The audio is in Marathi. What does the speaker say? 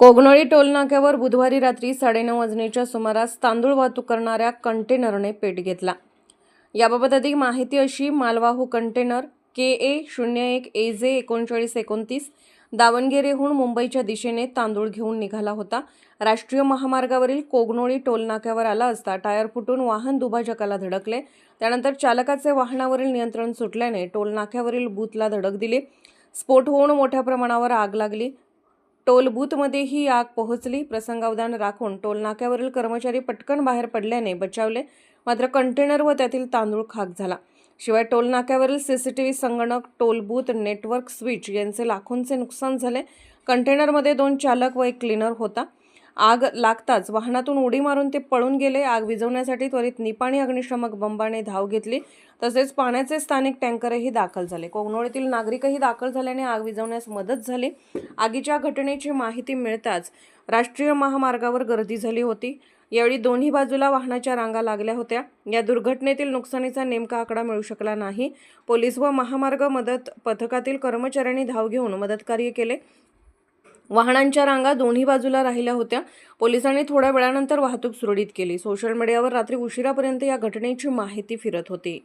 कोगनळी टोलनाक्यावर बुधवारी रात्री साडेनऊ वाजण्याच्या सुमारास तांदूळ वाहतूक करणाऱ्या कंटेनरने पेट घेतला. याबाबत अधिक माहिती अशी मालवाहू कंटेनर के ए शून्य एक ए जे एकोणचाळीस एकोणतीस दावणगेरेहून मुंबईच्या दिशेने तांदूळ घेऊन निघाला होता. राष्ट्रीय महामार्गावरील कोगनोळी टोलनाक्यावर आला असता टायर फुटून वाहन दुभाजकाला धडकले. त्यानंतर चालकाचे वाहनावरील नियंत्रण सुटल्याने टोलनाक्यावरील बूथला धडक दिली. स्फोट होऊन मोठ्या प्रमाणावर आग लागली. टोल बूथमध्ये ही आग पोहोचली. प्रसंगावधान राखून टोलनाक्यावरील कर्मचारी पटकन बाहेर पडल्याने बचावले. मात्र कंटेनर व त्यातील तांदूळ खाक झाला. शिवाय टोल नाक्यावरील सीसीटीव्ही संगणक टोल बूथ नेटवर्क स्विच यांचे लाखोंचे नुकसान झाले. कंटेनरमध्ये दोन चालक व एक क्लीनर होता. आग लागताच वाहनातून उडी मारून ते पळून गेले. आग विझवण्यासाठी त्वरित निपाणी अग्निशमक बंबाने धाव घेतली. तसेच पाण्याचे स्थानिक टँकरही दाखल झाले. कोगनोळीतील नागरिकही दाखल झाल्याने आग विझवण्यास मदत झाली. आगीच्या घटनेची माहिती मिळताच राष्ट्रीय महामार्गावर गर्दी झाली होती. यावेळी दोन्ही बाजूला वाहनाच्या रांगा लागल्या होत्या. या दुर्घटनेतील नुकसानीचा नेमका आकडा मिळू शकला नाही. पोलीस व महामार्ग मदत पथकातील कर्मचाऱ्यांनी धाव घेऊन मदतकार्य केले. वाहनांच्या रांगा दोन्ही बाजूला राहिल्या होत्या. पोलिसांनी थोड्या वेळानंतर वाहतूक सुरळीत केली. सोशल मीडियावर रात्री उशिरापर्यंत या घटनेची माहिती फिरत होती.